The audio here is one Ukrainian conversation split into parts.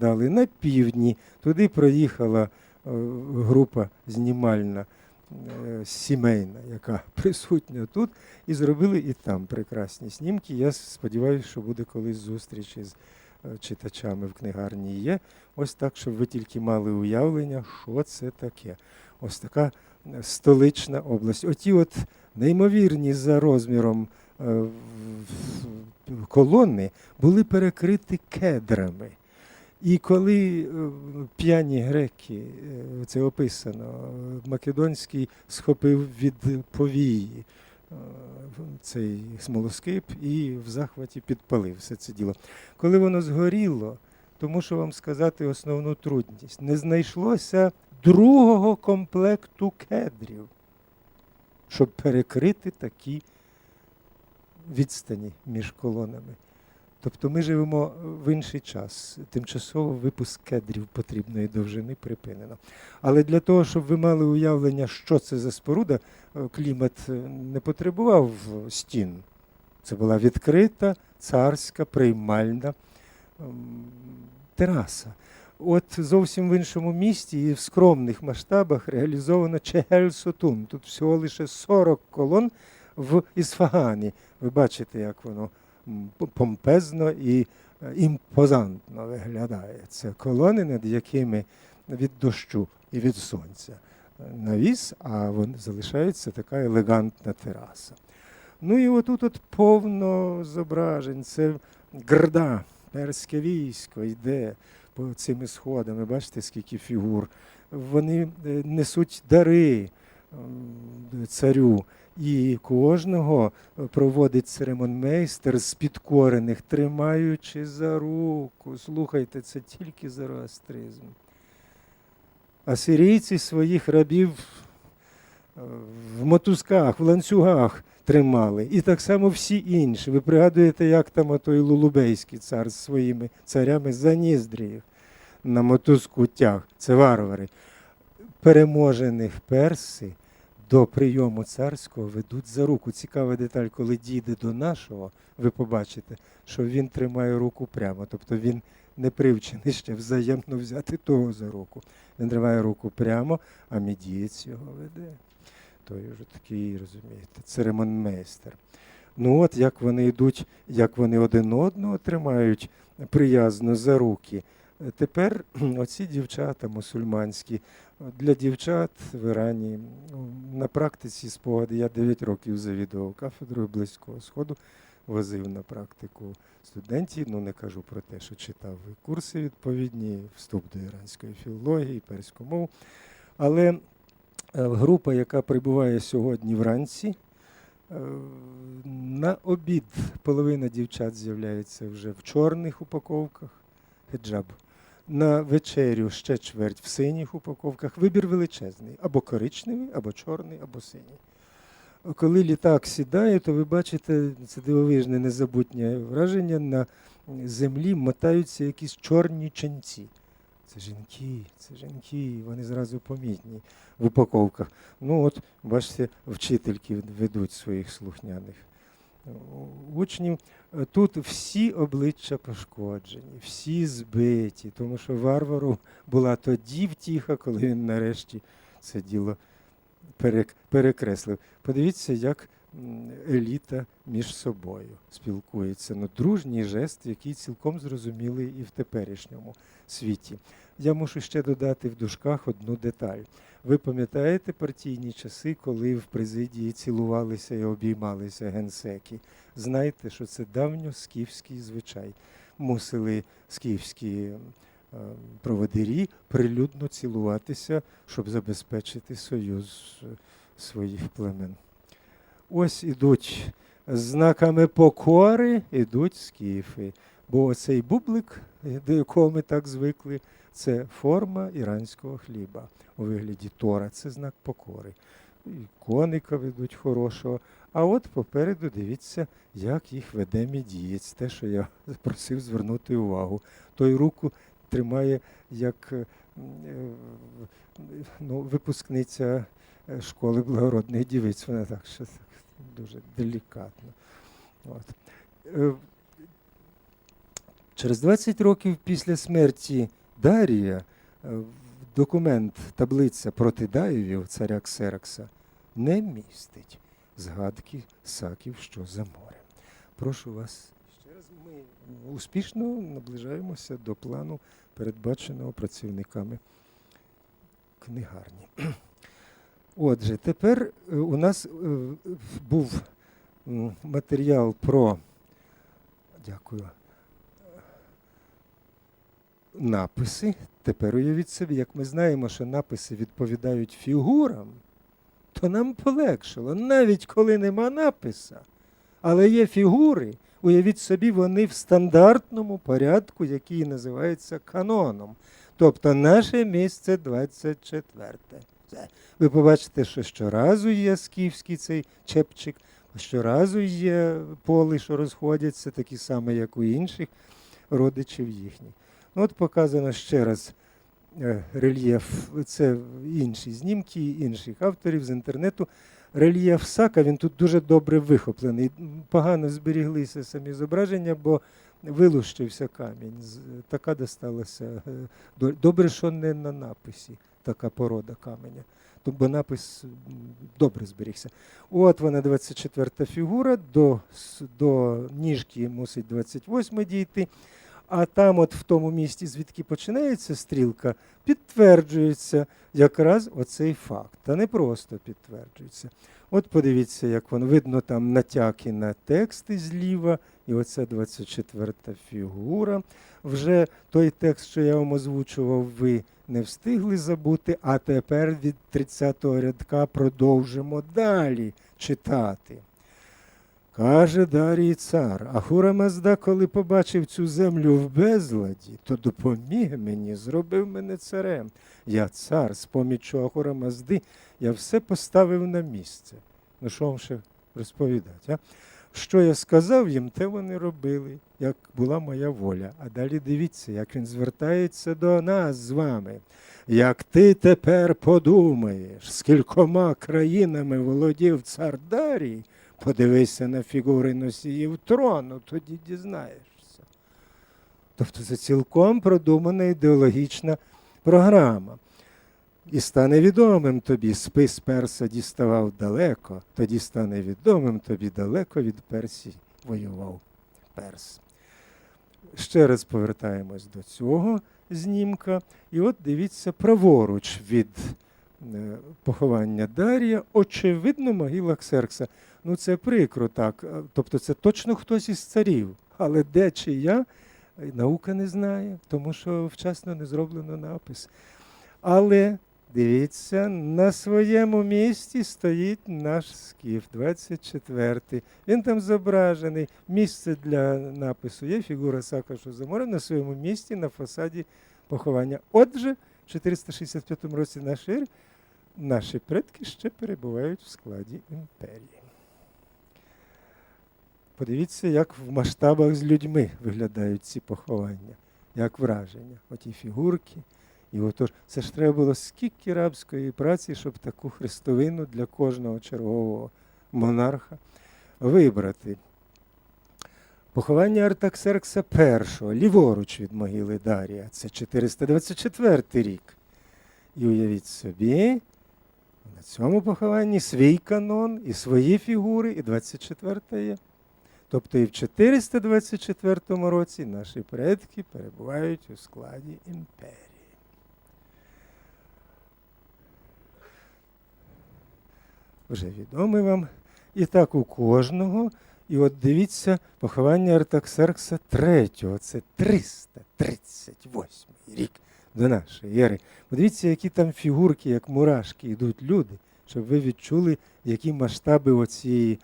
дали на півдні. Туди проїхала е, група знімальна е, сімейна, яка присутня тут, і зробили і там прекрасні знімки. Я сподіваюся, що буде колись зустріч із е, читачами в книгарні є. Ось так, щоб ви тільки мали уявлення, що це таке. Ось така столична область. Оті от неймовірні за розміром колони були перекриті кедрами. І коли е, п'яні греки, е, це описано, Македонський схопив від повії е, цей смолоскип і в захваті підпалив все це діло. Коли воно згоріло, то мушу вам сказати основну трудність. Не знайшлося другого комплекту кедрів, щоб перекрити такі відстані між колонами. Тобто ми живемо в інший час. Тимчасово випуск кедрів потрібної довжини припинено. Але для того, щоб ви мали уявлення, що це за споруда, е, клімат е, не потребував стін. Це була відкрита царська приймальна ем, тераса. От зовсім в іншому місті і в скромних масштабах реалізовано Чегель-Сотун. Тут всього лише 40 колон в Ісфагані. Ви бачите, як воно помпезно і е, імпозантно виглядає. Це колони, над якими від дощу і від сонця е, навіс, а залишається така елегантна тераса. Ну і отут от повно зображень. Це грда, перське військо йде по цими сходами. Бачите, скільки фігур. Вони е, несуть дари царю. І кожного е, проводить церемонмейстер з підкорених, тримаючи за руку. Слухайте, це тільки зороастризм. Асирійці своїх рабів е, в мотузках, в ланцюгах тримали. І так само всі інші. Ви пригадуєте, як там отой Лулубейський цар з своїми царями за ніздрі на мотузку тяг. Це варвари. Переможених перси до прийому царського ведуть за руку. Цікава деталь, коли дійде до нашого, ви побачите, що він тримає руку прямо. Тобто він не привчений ще взаємно взяти того за руку. Він тримає руку прямо, а мідієць його веде. Той вже такий, розумієте, церемонмейстер. Ну от як вони йдуть, як вони один одного тримають приязно за руки. Тепер оці дівчата мусульманські, для дівчат в Ірані ну, на практиці спогади. Я 9 років завідував кафедрою Близького Сходу, возив на практику студентів. Ну не кажу про те, що читав курси відповідні, вступ до іранської філології, перську мову. Але е, група, яка прибуває сьогодні вранці, е, на обід половина дівчат з'являється вже в чорних упаковках, хеджаб. На вечерю ще чверть в синіх упаковках. Вибір величезний. Або коричневий, або чорний, або синій. Коли літак сідає, то ви бачите це дивовижне незабутнє враження. На землі мотаються якісь чорні ченці. Це жінки, це жінки, вони зразу помітні в упаковках. Ну от, бачите, вчительки ведуть своїх слухняних учнів. Е, Тут всі обличчя пошкоджені, всі збиті, тому що варвару була тоді втіха, коли він нарешті це діло перекреслив. Подивіться, як еліта між собою спілкується. Ну, дружній жест, який цілком зрозумілий і в теперішньому світі. Я мушу ще додати в дужках одну деталь. Ви пам'ятаєте партійні часи, коли в президії цілувалися і обіймалися генсеки? Знайте, що це давньоскіфський звичай. Мусили скіфські е, проводирі прилюдно цілуватися, щоб забезпечити союз е, своїх племен. Ось ідуть знаками покори, ідуть скіфи. Бо оцей бублик, до якого ми так звикли, це форма іранського хліба у вигляді тора. Це знак покори. І коника ведуть хорошого. А от попереду дивіться, як їх веде мідієць. Те, що я просив звернути увагу. Той руку тримає як е, е, ну, випускниця е, школи благородних дівиць. Вона так так дуже делікатно. От. Через 20 років після смерті Дарія е, документ, таблиця проти Даєвів, царя Ксеракса, не містить згадки саків, що за морем. Прошу вас. Ще раз ми успішно наближаємося до плану, передбаченого працівниками книгарні. Отже, тепер е, у нас е, був матеріал про дякую. Написи. Тепер уявіть собі, як ми знаємо, що написи відповідають фігурам, то нам полегшило, навіть коли нема написа, але є фігури, уявіть собі, вони в стандартному порядку, який називається каноном. Тобто наше місце 24. Все. Ви побачите, що щоразу є скіфський цей чепчик, щоразу є поли, що розходяться, такі самі, як у інших родичів їхніх. От показано ще раз е, рельєф, це інші знімки інших авторів з інтернету. Рельєф Сака, він тут дуже добре вихоплений. Погано зберіглися самі зображення, бо вилущився камінь. Така досталася. е, Добре, що не на написі така порода каменя. Бо напис добре зберігся. От вона 24 фігура, до, до ніжки мусить 28 дійти. А там, от в тому місці, звідки починається стрілка, підтверджується якраз оцей факт. Та не просто підтверджується. От подивіться, як воно видно там натяки на тексти зліва, і оця 24 та фігура. Вже той текст, що я вам озвучував, ви не встигли забути, а тепер від 30-го рядка продовжимо далі читати. Каже Дарій цар, Ахура Мазда, коли побачив цю землю в безладі, то допоміг мені, зробив мене царем. Я цар, з поміччю Ахура Мазди, я все поставив на місце. Ну що вам ще розповідати? А? Що я сказав їм, те вони робили, як була моя воля. А далі дивіться, як він звертається до нас з вами. Як ти тепер подумаєш, скількома країнами володів цар Дарій, подивися на фігури носіїв трону, тоді дізнаєшся. Тобто це цілком продумана ідеологічна програма. І стане відомим тобі, спис Перса діставав далеко, тоді стане відомим тобі далеко від Персії воював Перс. Ще раз повертаємось до цього знімка. І от дивіться праворуч від е, поховання Дарія, очевидно, могила Ксеркса. Ну це прикро так. е, Тобто це точно хтось із царів. Але де чи я, е, наука не знає, тому що вчасно не зроблено напис. Але дивіться, на своєму місці стоїть наш скіф, 24-й. Він там зображений. Місце для напису є фігура Сакашу Замора на своєму місці на фасаді поховання. Отже, в 465 році нашої ери наші предки ще перебувають в складі імперії. Подивіться, як в масштабах з людьми виглядають ці поховання, як враження. Оті фігурки. І отож, це ж треба було скільки рабської праці, щоб таку хрестовину для кожного чергового монарха вибрати. Поховання Артаксеркса І, ліворуч від могили Дарія, це 424 рік. І уявіть собі, на цьому похованні свій канон і свої фігури, і 24 є. Тобто і в 424 році наші предки перебувають у складі імперії. Вже відомий вам. І так у кожного. І от дивіться, поховання Артаксеркса III, це 338 рік до нашої ери. Подивіться, які там фігурки, як мурашки, йдуть люди, щоб ви відчули, які масштаби оцієї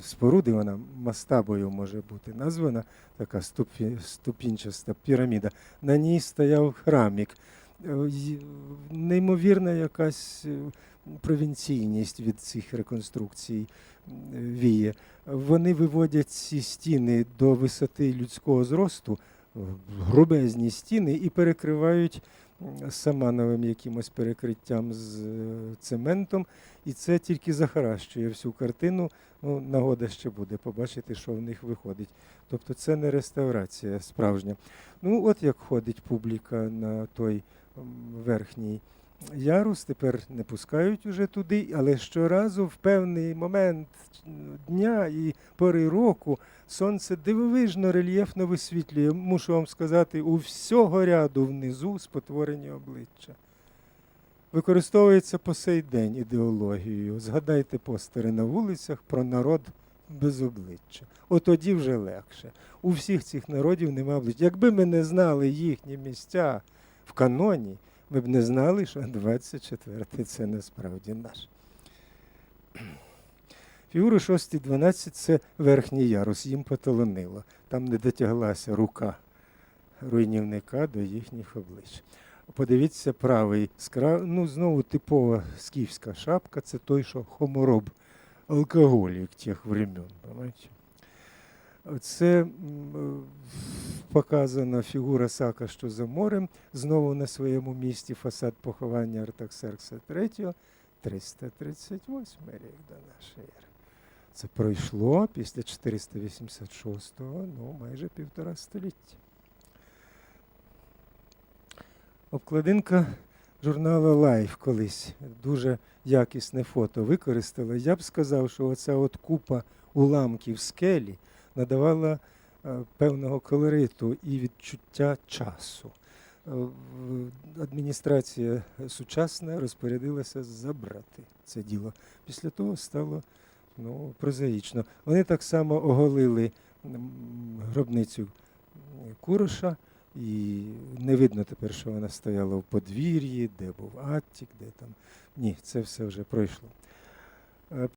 споруди, вона мастабою може бути названа, така ступі, ступінчаста піраміда. На ній стояв храмік. Е, Неймовірна якась е, провінційність від цих реконструкцій віє. Вони виводять ці стіни до висоти людського зросту, грубезні стіни і перекривають м, самановим якимось перекриттям з е, цементом. І це тільки захаращує всю картину. Ну, нагода ще буде побачити, що в них виходить. Тобто це не реставрація справжня. Ну, от як ходить публіка на той верхній ярус, тепер не пускають уже туди, але щоразу в певний момент дня і пори року сонце дивовижно рельєфно висвітлює. Мушу вам сказати, у всього ряду внизу спотворені обличчя. Використовується по сей день ідеологією. Згадайте постери на вулицях про народ без обличчя. От тоді вже легше. У всіх цих народів нема обличчя. Якби ми не знали їхні місця в каноні, ми б не знали, що 24-й це насправді наш. Фігури 6-12 це верхній ярус, їм поталонило. Там не дотяглася рука руйнівника до їхніх облич. Подивіться, правий скра... ну, знову типова скіфська шапка, це той, що хомороб, алкоголік тих времен. Це показана фігура Сака, що за морем, знову на своєму місці фасад поховання Артаксеркса III, 338 рік до нашої ери. Це пройшло після 486-го, ну, майже півтора століття. Обкладинка журналу Life колись дуже якісне фото використала. Я б сказав, що оця от купа уламків скелі надавала певного колориту і відчуття часу. Е, Адміністрація сучасна розпорядилася забрати це діло. Після того стало ну, прозаїчно. Вони так само оголили гробницю Куроша, і не видно тепер, що вона стояла в подвір'ї, де був Аттік, де там. Ні, це все вже пройшло. Е,